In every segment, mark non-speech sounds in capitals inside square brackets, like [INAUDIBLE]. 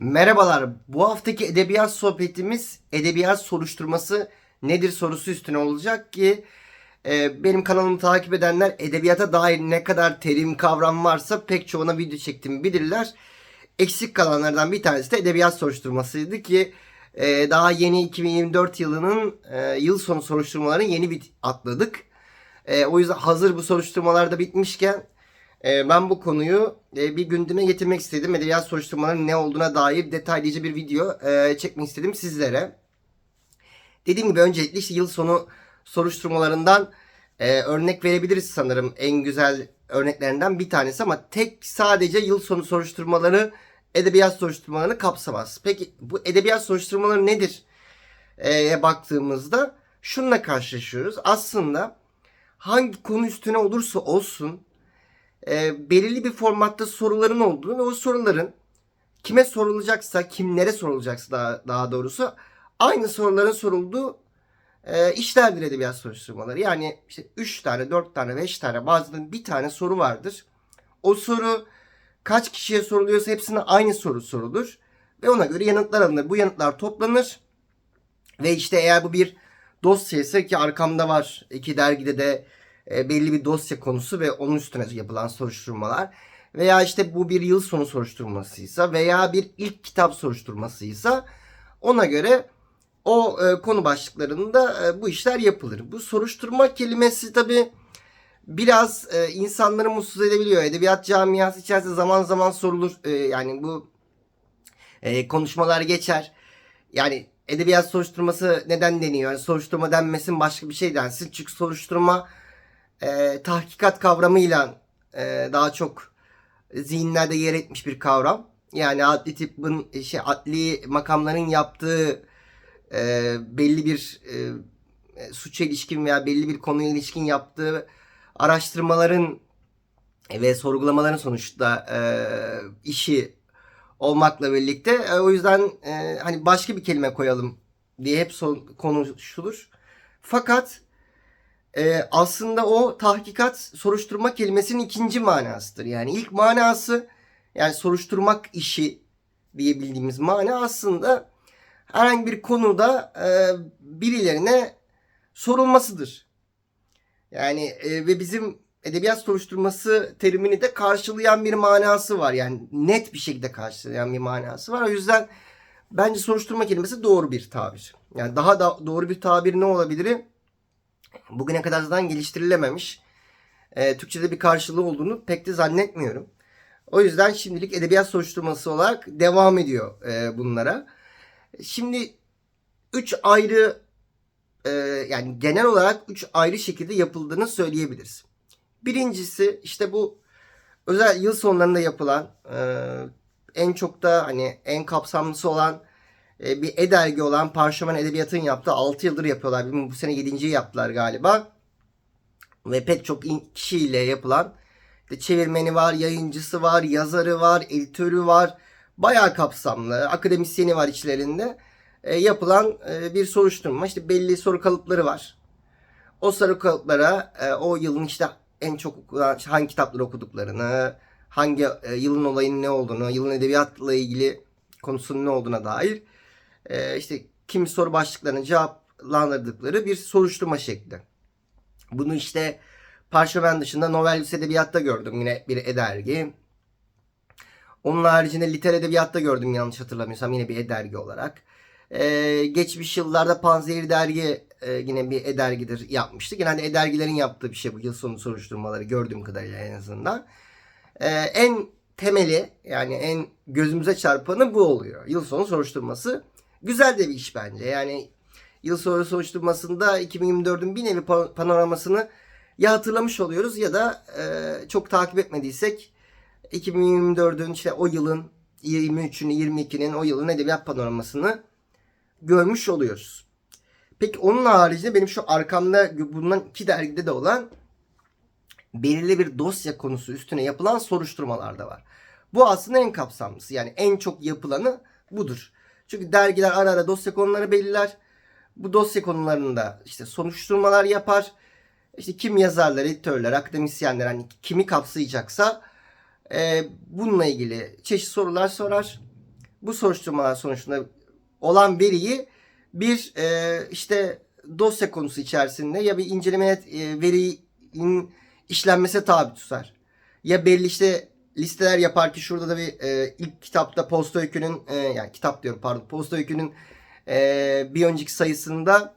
Merhabalar. Bu haftaki edebiyat sohbetimiz edebiyat soruşturması nedir sorusu üstüne olacak ki e, benim kanalımı takip edenler edebiyata dair ne kadar terim kavram varsa pek çoğuna video çektiğimi bilirler. Eksik kalanlardan bir tanesi de edebiyat soruşturmasıydı ki e, daha yeni 2024 yılının e, yıl sonu soruşturmalarını yeni bir atladık. E, o yüzden hazır bu soruşturmalar da bitmişken e, ben bu konuyu e, bir gündeme getirmek istedim. Edebiyat soruşturmalarının ne olduğuna dair detaylıca bir video e, çekmek istedim sizlere. Dediğim gibi öncelikle işte yıl sonu soruşturmalarından e, örnek verebiliriz sanırım en güzel örneklerinden bir tanesi ama tek sadece yıl sonu soruşturmaları edebiyat soruşturmalarını kapsamaz. Peki bu edebiyat soruşturmaları nedir? E, baktığımızda şununla karşılaşıyoruz. Aslında hangi konu üstüne olursa olsun e, belirli bir formatta soruların olduğunu ve o soruların kime sorulacaksa, kimlere sorulacaksa daha, daha doğrusu aynı soruların sorulduğu e, işlerdir edebiyat soruşturmaları. Yani işte 3 tane, 4 tane, 5 tane bazen bir tane soru vardır. O soru kaç kişiye soruluyorsa hepsine aynı soru sorulur. Ve ona göre yanıtlar alınır. Bu yanıtlar toplanır. Ve işte eğer bu bir dosyaysa ki arkamda var iki dergide de e, belli bir dosya konusu ve onun üstüne yapılan soruşturmalar veya işte bu bir yıl sonu soruşturmasıysa veya bir ilk kitap soruşturmasıysa ona göre o e, konu başlıklarında e, bu işler yapılır. Bu soruşturma kelimesi tabi biraz e, insanları mutsuz edebiliyor. Edebiyat camiası içerisinde zaman zaman sorulur. E, yani bu e, konuşmalar geçer. Yani edebiyat soruşturması neden deniyor? Yani soruşturma denmesin başka bir şey densin. Çünkü soruşturma e, tahkikat kavramıyla e, daha çok zihinlerde yer etmiş bir kavram. Yani adli tıbbın şey adli makamların yaptığı e, belli bir e, suça ilişkin veya belli bir konuya ilişkin yaptığı araştırmaların ve sorgulamaların sonuçta e, işi olmakla birlikte e, o yüzden e, hani başka bir kelime koyalım diye hep son, konuşulur. Fakat e, aslında o tahkikat soruşturma kelimesinin ikinci manasıdır. Yani ilk manası yani soruşturmak işi diyebildiğimiz mana aslında herhangi bir konuda e, birilerine sorulmasıdır. Yani e, ve bizim edebiyat soruşturması terimini de karşılayan bir manası var. Yani net bir şekilde karşılayan bir manası var. O yüzden bence soruşturma kelimesi doğru bir tabir. Yani daha da doğru bir tabir ne olabilir? Bugüne kadar zaten geliştirilememiş. E, Türkçe'de bir karşılığı olduğunu pek de zannetmiyorum. O yüzden şimdilik edebiyat soruşturması olarak devam ediyor e, bunlara. Şimdi üç ayrı e, yani genel olarak üç ayrı şekilde yapıldığını söyleyebiliriz. Birincisi işte bu özel yıl sonlarında yapılan e, en çok da hani en kapsamlısı olan e, bir e-dergi olan Parşömen Edebiyat'ın yaptığı 6 yıldır yapıyorlar. Bilmiyorum, bu sene 7. yaptılar galiba. Ve pek çok kişiyle yapılan işte çevirmeni var, yayıncısı var, yazarı var, editörü var. Bayağı kapsamlı. Akademisyeni var içlerinde. E, yapılan e, bir soruşturma. İşte belli soru kalıpları var. O soru kalıplara e, o yılın işte en çok hangi kitapları okuduklarını, hangi e, yılın olayının ne olduğunu, yılın edebiyatla ilgili konusunun ne olduğuna dair e, işte kimi soru başlıklarını cevaplandırdıkları bir soruşturma şekli. Bunu işte Parşömen dışında Novel Edebiyatta gördüm yine bir e-dergi. Onun haricinde Liter Edebiyat'ta gördüm yanlış hatırlamıyorsam yine bir e-dergi olarak. Ee, geçmiş yıllarda Panzehir Dergi e, yine bir e-dergidir yapmıştı. Genelde e-dergilerin yaptığı bir şey bu yıl sonu soruşturmaları gördüğüm kadarıyla en azından. Ee, en temeli yani en gözümüze çarpanı bu oluyor. Yıl sonu soruşturması güzel de bir iş bence. Yani yıl sonu soruşturmasında 2024'ün bir nevi panoramasını ya hatırlamış oluyoruz ya da e, çok takip etmediysek 2024'ün işte o yılın 23'ünü 22'nin o yılın edebiyat panoramasını görmüş oluyoruz. Peki onun haricinde benim şu arkamda bulunan iki dergide de olan belirli bir dosya konusu üstüne yapılan soruşturmalar da var. Bu aslında en kapsamlısı. Yani en çok yapılanı budur. Çünkü dergiler ara ara dosya konuları belirler. Bu dosya konularında işte soruşturmalar yapar. İşte kim yazarlar, editörler, akademisyenler hani kimi kapsayacaksa e, bununla ilgili çeşitli sorular sorar. bu soruşturmalar sonucunda olan veriyi bir e, işte dosya konusu içerisinde ya bir incelemeye e, verinin işlenmesine tabi tutar. Ya belli işte listeler yapar ki şurada da bir e, ilk kitapta Posta Öykü'nün e, yani kitap diyorum pardon Posta Öykü'nün e, bir önceki sayısında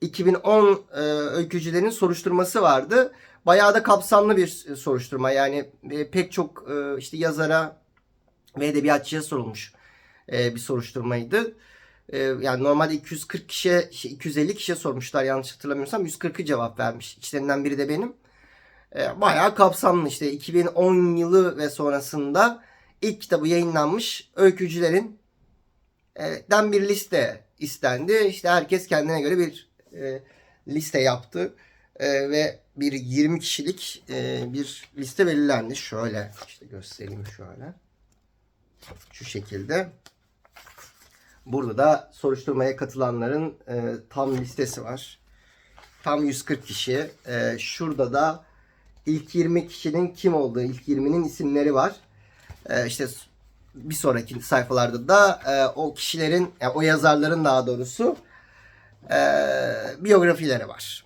2010 e, öykücülerin soruşturması vardı. Bayağı da kapsamlı bir soruşturma. Yani e, pek çok e, işte yazara ve edebiyatçıya sorulmuş e, bir soruşturmaydı. E, yani normalde 240 kişiye, şey, 250 kişiye sormuşlar yanlış hatırlamıyorsam 140'ı cevap vermiş. İçlerinden biri de benim. E, bayağı kapsamlı işte 2010 yılı ve sonrasında ilk kitabı yayınlanmış öykücülerin e, den bir liste istendi. İşte herkes kendine göre bir e, liste yaptı E, ve bir 20 kişilik e, bir liste belirlendi. Şöyle işte göstereyim şöyle. Şu şekilde. Burada da soruşturmaya katılanların e, tam listesi var. Tam 140 kişi. E, şurada da ilk 20 kişinin kim olduğu, ilk 20'nin isimleri var. E, işte bir sonraki sayfalarda da e, o kişilerin, yani o yazarların daha doğrusu e, biyografileri var.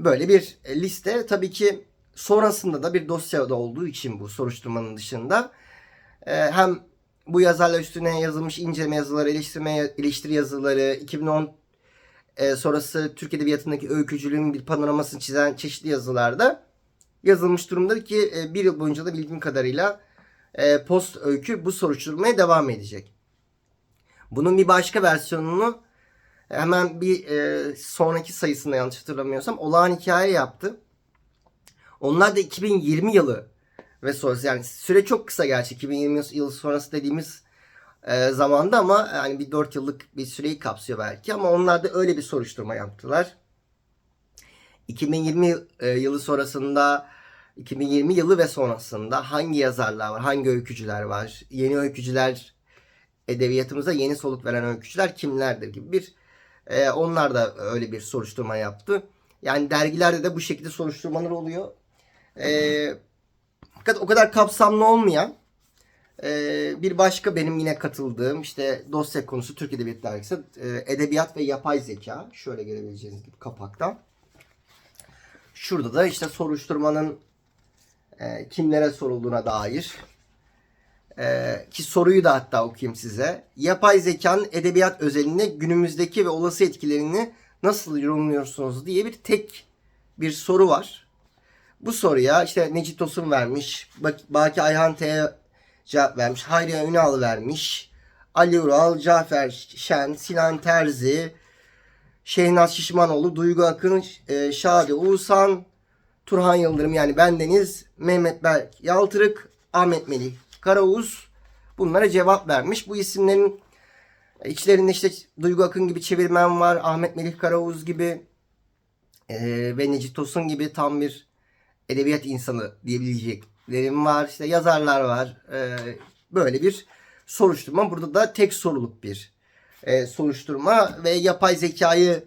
Böyle bir liste. Tabii ki sonrasında da bir dosyada olduğu için bu soruşturmanın dışında e, hem bu yazarlar üstüne yazılmış inceleme yazıları, eleştirme, eleştiri yazıları, 2010 e, sonrası Türk Edebiyatı'ndaki öykücülüğün bir panoramasını çizen çeşitli yazılarda yazılmış durumda ki e, bir yıl boyunca da bildiğim kadarıyla e, post öykü bu soruşturmaya devam edecek. Bunun bir başka versiyonunu hemen bir e, sonraki sayısında yanlış hatırlamıyorsam olağan hikaye yaptı. Onlar da 2020 yılı ve sonrası yani süre çok kısa gerçi 2020 yıl sonrası dediğimiz e, zamanda ama yani bir 4 yıllık bir süreyi kapsıyor belki ama onlar da öyle bir soruşturma yaptılar. 2020 e, yılı sonrasında 2020 yılı ve sonrasında hangi yazarlar var, hangi öykücüler var, yeni öykücüler edebiyatımıza yeni soluk veren öykücüler kimlerdir gibi bir e, onlar da öyle bir soruşturma yaptı. Yani dergilerde de bu şekilde soruşturmalar oluyor. E, fakat o kadar kapsamlı olmayan e, bir başka benim yine katıldığım işte dosya konusu Türk Edebiyat Dergisi e, Edebiyat ve Yapay Zeka. Şöyle görebileceğiniz gibi kapaktan. Şurada da işte soruşturmanın e, kimlere sorulduğuna dair e, ki soruyu da hatta okuyayım size. Yapay zekanın edebiyat özelinde günümüzdeki ve olası etkilerini nasıl yorumluyorsunuz diye bir tek bir soru var. Bu soruya işte Necip Tosun vermiş, Bak- Baki Ayhan T'ye cevap vermiş, Hayriye Ünal vermiş, Ali Ural, Cafer Şen, Sinan Terzi, Şehnaz Şişmanoğlu, Duygu Akın, e, Şadi Uğuzhan, Turhan Yıldırım yani bendeniz, Mehmet Berk Yaltırık, Ahmet Melih Karaoğuz bunlara cevap vermiş. Bu isimlerin içlerinde işte Duygu Akın gibi çevirmen var, Ahmet Melih Karaoğuz gibi e, ve Necip Tosun gibi tam bir edebiyat insanı diyebileceklerim var. İşte yazarlar var. E, böyle bir soruşturma. Burada da tek soruluk bir e, soruşturma ve yapay zekayı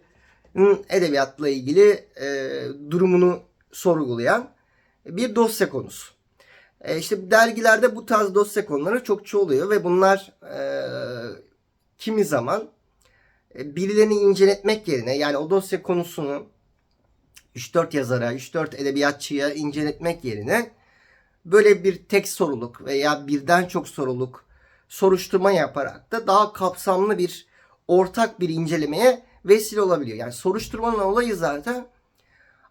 edebiyatla ilgili e, durumunu sorgulayan bir dosya konusu. E, işte dergilerde bu tarz dosya konuları çokça oluyor ve bunlar e, kimi zaman e, birilerini inceletmek yerine yani o dosya konusunu 3-4 yazara, 3-4 edebiyatçıya inceletmek yerine böyle bir tek soruluk veya birden çok soruluk soruşturma yaparak da daha kapsamlı bir ortak bir incelemeye vesile olabiliyor. Yani soruşturmanın olayı zaten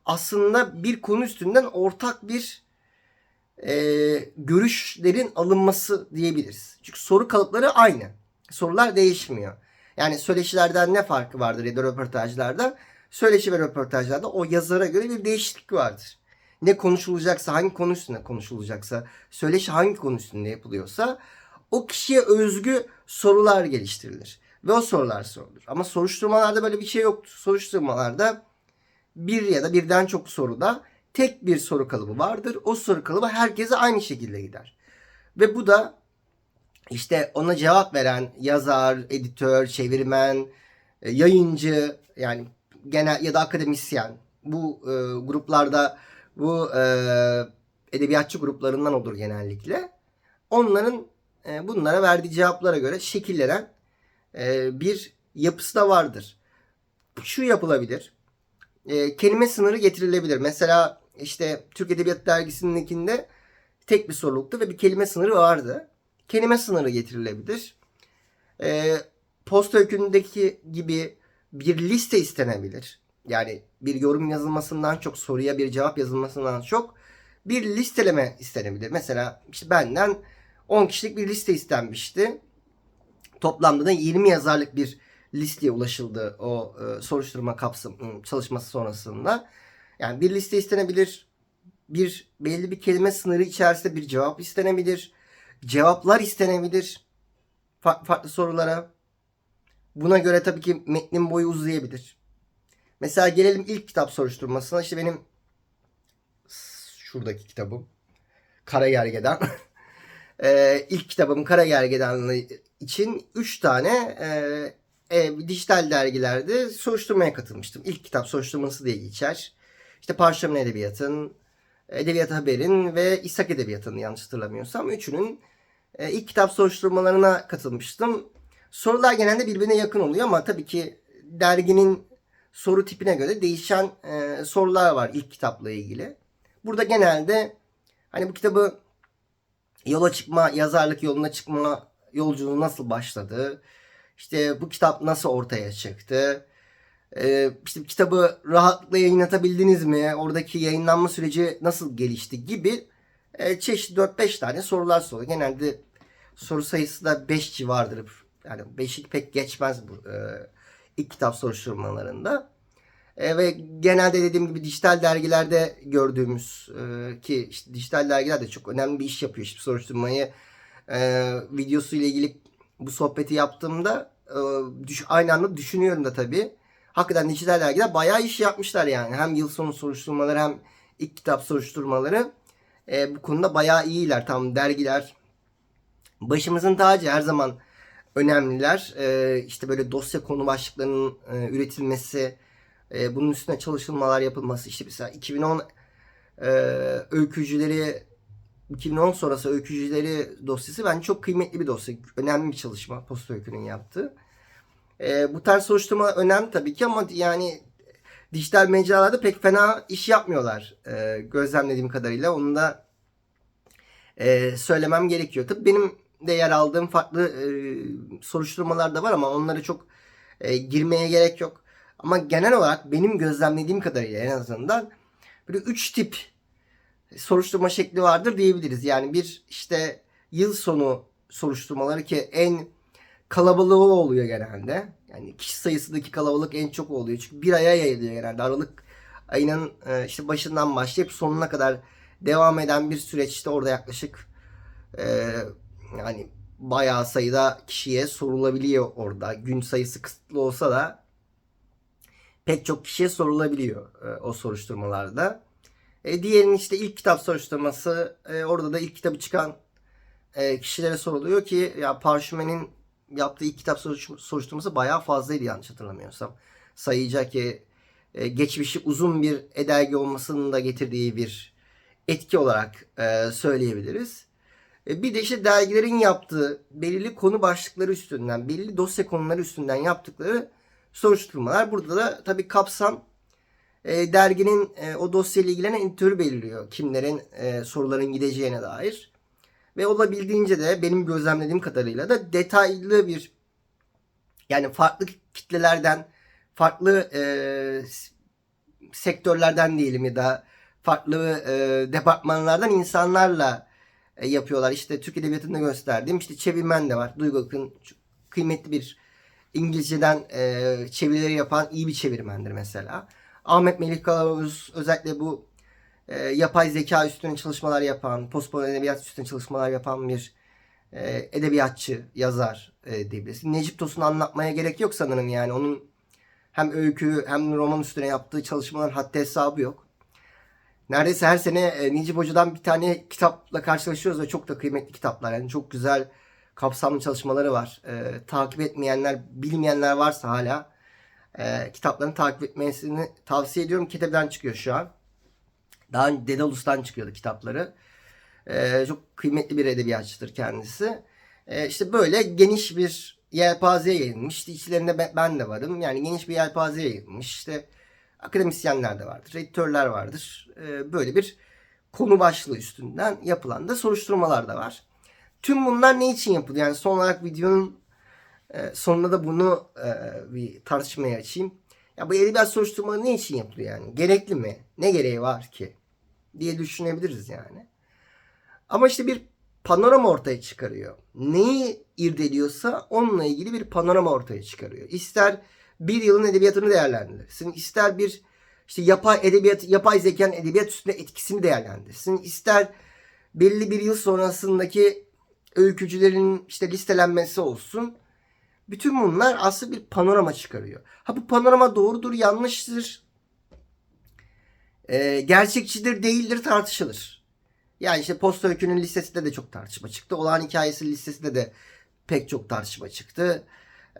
aslında bir konu üstünden ortak bir e, görüşlerin alınması diyebiliriz. Çünkü soru kalıpları aynı. Sorular değişmiyor. Yani söyleşilerden ne farkı vardır ya da röportajlarda? Söyleşi ve röportajlarda o yazara göre bir değişiklik vardır. Ne konuşulacaksa, hangi konu üstünde konuşulacaksa, söyleşi hangi konu üstünde yapılıyorsa o kişiye özgü sorular geliştirilir. Ve o sorular sorulur. Ama soruşturmalarda böyle bir şey yoktur. Soruşturmalarda bir ya da birden çok soruda tek bir soru kalıbı vardır. O soru kalıbı herkese aynı şekilde gider. Ve bu da işte ona cevap veren yazar, editör, çevirmen, e, yayıncı yani genel ya da akademisyen bu e, gruplarda bu e, edebiyatçı gruplarından olur genellikle. Onların e, bunlara verdiği cevaplara göre şekillenen e, bir yapısı da vardır. Şu yapılabilir. E, kelime sınırı getirilebilir. Mesela işte Türk Edebiyat Dergisi'ndekinde tek bir soruluktu ve bir kelime sınırı vardı. Kelime sınırı getirilebilir. Posta öykündeki gibi bir liste istenebilir. Yani bir yorum yazılmasından çok soruya bir cevap yazılmasından çok bir listeleme istenebilir. Mesela işte benden 10 kişilik bir liste istenmişti. Toplamda da 20 yazarlık bir listeye ulaşıldı o e, soruşturma kapsam ıı, çalışması sonrasında. Yani bir liste istenebilir. Bir belli bir kelime sınırı içerisinde bir cevap istenebilir. Cevaplar istenebilir. Fa- farklı sorulara. Buna göre tabii ki metnin boyu uzayabilir. Mesela gelelim ilk kitap soruşturmasına. İşte benim şuradaki kitabım. Kara Gergedan. [LAUGHS] Ee, ilk kitabım Kara Gergedanlı için 3 tane e, e, dijital dergilerde soruşturmaya katılmıştım. İlk kitap soruşturması diye geçer. İşte Parşömen Edebiyat'ın, Edebiyat Haber'in ve İshak Edebiyat'ın yanlış hatırlamıyorsam üçünün e, ilk kitap soruşturmalarına katılmıştım. Sorular genelde birbirine yakın oluyor ama tabii ki derginin soru tipine göre değişen e, sorular var ilk kitapla ilgili. Burada genelde hani bu kitabı yola çıkma, yazarlık yoluna çıkma yolculuğu nasıl başladı? İşte bu kitap nasıl ortaya çıktı? Ee, işte kitabı rahatlıkla yayınlatabildiniz mi? Oradaki yayınlanma süreci nasıl gelişti gibi e, çeşitli 4-5 tane sorular soruyor. Genelde soru sayısı da 5 civardır. Yani 5'i pek geçmez bu e, ilk kitap soruşturmalarında. E, ve genelde dediğim gibi dijital dergilerde gördüğümüz e, ki işte dijital dergiler de çok önemli bir iş yapıyor. İşte soruşturmayı e, videosu ile ilgili bu sohbeti yaptığımda e, düş, aynı anda düşünüyorum da tabii. Hakikaten dijital dergiler bayağı iş yapmışlar yani. Hem yıl sonu soruşturmaları hem ilk kitap soruşturmaları e, bu konuda bayağı iyiler. Tam dergiler başımızın tacı her zaman önemliler. E, işte böyle dosya konu başlıklarının e, üretilmesi, e, bunun üstüne çalışılmalar yapılması. işte mesela 2010 e, öykücüleri 2010 sonrası öykücüleri dosyası bence çok kıymetli bir dosya. Önemli bir çalışma Posta Öykü'nün yaptığı. E, bu tarz soruşturma önemli tabii ki ama yani dijital mecralarda pek fena iş yapmıyorlar. E, gözlemlediğim kadarıyla. Onu da e, söylemem gerekiyor. Tabii benim de yer aldığım farklı e, soruşturmalar da var ama onlara çok e, girmeye gerek yok. Ama genel olarak benim gözlemlediğim kadarıyla en azından böyle üç tip soruşturma şekli vardır diyebiliriz. Yani bir işte yıl sonu soruşturmaları ki en kalabalığı oluyor genelde. Yani kişi sayısındaki kalabalık en çok oluyor. Çünkü bir aya yayılıyor genelde. Aralık ayının e, işte başından başlayıp sonuna kadar devam eden bir süreçte orada yaklaşık e, yani bayağı sayıda kişiye sorulabiliyor orada. Gün sayısı kısıtlı olsa da pek çok kişiye sorulabiliyor e, o soruşturmalarda. E, diğerinin işte ilk kitap soruşturması e, orada da ilk kitabı çıkan e, kişilere soruluyor ki ya Parşömen'in yaptığı ilk kitap soruş- soruşturması bayağı fazlaydı yanlış hatırlamıyorsam. Sayacak ki e, geçmişi uzun bir edergi olmasının da getirdiği bir etki olarak e, söyleyebiliriz. E, bir de işte dergilerin yaptığı belirli konu başlıkları üstünden, belirli dosya konuları üstünden yaptıkları soruşturmalar. Burada da tabii kapsam e, derginin e, o dosyayla ilgilenen editörü belirliyor. Kimlerin e, soruların gideceğine dair. Ve olabildiğince de benim gözlemlediğim kadarıyla da detaylı bir yani farklı kitlelerden, farklı e, sektörlerden diyelim ya da farklı e, departmanlardan insanlarla e, yapıyorlar. İşte Türk Edebiyatı'nda gösterdiğim işte çevirmen de var. Duygu Akın kıymetli bir İngilizceden e, çevirileri yapan iyi bir çevirmendir mesela. Ahmet Melih Kılavuz özellikle bu e, yapay zeka üstüne çalışmalar yapan, postmodern edebiyat üstüne çalışmalar yapan bir e, edebiyatçı, yazar e, diyebiliriz. Necip Tosun'u anlatmaya gerek yok sanırım yani. Onun hem öykü hem roman üstüne yaptığı çalışmaların haddi hesabı yok. Neredeyse her sene e, Necip Hoca'dan bir tane kitapla karşılaşıyoruz ve çok da kıymetli kitaplar. Yani çok güzel kapsamlı çalışmaları var. E, takip etmeyenler, bilmeyenler varsa hala e, kitaplarını takip etmesini tavsiye ediyorum. Keteb'den çıkıyor şu an. Daha önce Dedalus'tan çıkıyordu kitapları. E, çok kıymetli bir edebiyatçıdır kendisi. E, işte böyle geniş bir yelpazeye yayılmış. İşte içlerinde be- ben de varım. Yani geniş bir yelpazeye yayılmış. İşte akademisyenler de vardır, editörler vardır. E, böyle bir konu başlığı üstünden yapılan da soruşturmalar da var. Tüm bunlar ne için yapılıyor? Yani son olarak videonun e, sonunda da bunu e, bir tartışmaya açayım. Ya bu edebiyat soruşturmaları ne için yapılıyor yani? Gerekli mi? Ne gereği var ki? Diye düşünebiliriz yani. Ama işte bir panorama ortaya çıkarıyor. Neyi irdeliyorsa onunla ilgili bir panorama ortaya çıkarıyor. İster bir yılın edebiyatını değerlendirsin, ister bir işte yapay edebiyat, yapay zekanın edebiyat üstünde etkisini değerlendirsin, ister belli bir yıl sonrasındaki öykücülerin işte listelenmesi olsun. Bütün bunlar aslında bir panorama çıkarıyor. Ha bu panorama doğrudur, yanlıştır, e, gerçekçidir, değildir tartışılır. Yani işte posta öykünün listesinde de çok tartışma çıktı. Olağan hikayesi listesinde de pek çok tartışma çıktı.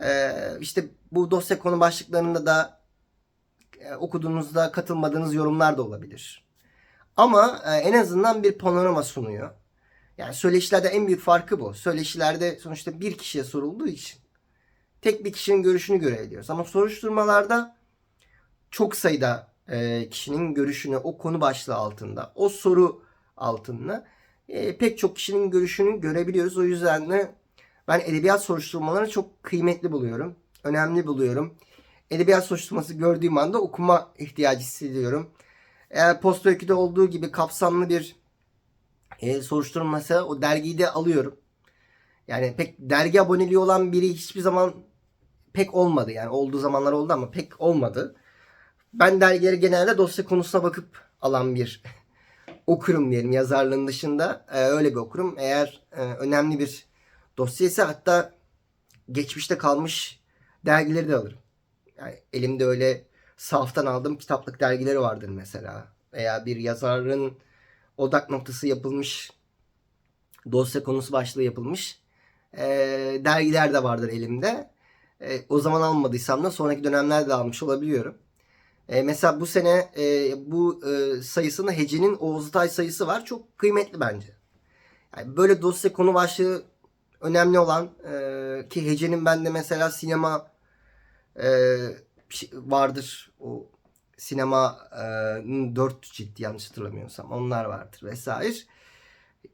E, işte bu dosya konu başlıklarında da e, okuduğunuzda katılmadığınız yorumlar da olabilir. Ama e, en azından bir panorama sunuyor. Yani söyleşilerde en büyük farkı bu. Söyleşilerde sonuçta bir kişiye sorulduğu için tek bir kişinin görüşünü görebiliyoruz. Ama soruşturmalarda çok sayıda e, kişinin görüşünü o konu başlığı altında, o soru altında e, pek çok kişinin görüşünü görebiliyoruz. O yüzden de ben edebiyat soruşturmalarını çok kıymetli buluyorum. Önemli buluyorum. Edebiyat soruşturması gördüğüm anda okuma ihtiyacı hissediyorum. Eğer Posta Öykü'de olduğu gibi kapsamlı bir e, soruşturması o dergiyi de alıyorum. Yani pek dergi aboneliği olan biri hiçbir zaman pek olmadı. Yani olduğu zamanlar oldu ama pek olmadı. Ben dergileri genelde dosya konusuna bakıp alan bir [LAUGHS] okurum diyelim yazarlığın dışında. Ee, öyle bir okurum. Eğer e, önemli bir dosya ise hatta geçmişte kalmış dergileri de alırım. Yani elimde öyle saftan aldığım kitaplık dergileri vardır mesela. Veya bir yazarın odak noktası yapılmış dosya konusu başlığı yapılmış e, dergiler de vardır elimde. E, o zaman almadıysam da sonraki dönemlerde almış olabiliyorum. E, mesela bu sene e, bu e, sayısının Hece'nin Oğuz Atay sayısı var. Çok kıymetli bence. Yani böyle dosya konu başlığı önemli olan e, ki Hece'nin bende mesela sinema e, vardır. O sinemanın dört cildi yanlış hatırlamıyorsam onlar vardır vesaire.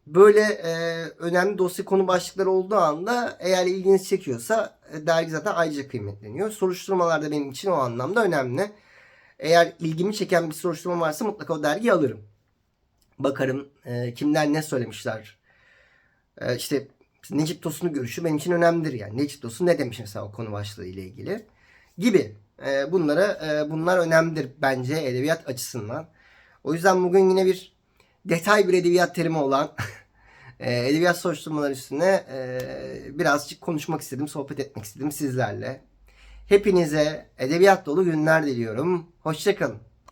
Böyle e, önemli dosya konu başlıkları olduğu anda eğer ilginizi çekiyorsa e, dergi zaten ayrıca kıymetleniyor. Soruşturmalar da benim için o anlamda önemli. Eğer ilgimi çeken bir soruşturma varsa mutlaka o dergiyi alırım. Bakarım e, kimler ne söylemişler. E, işte Necip Tosun'un görüşü benim için önemlidir yani. Necip Tosun ne demiş mesela o konu başlığı ile ilgili gibi. E, bunlara e, bunlar önemlidir bence edebiyat açısından. O yüzden bugün yine bir detay bir edebiyat terimi olan [LAUGHS] e, edebiyat soruşturmaları üstüne e, birazcık konuşmak istedim, sohbet etmek istedim sizlerle. Hepinize edebiyat dolu günler diliyorum. Hoşçakalın.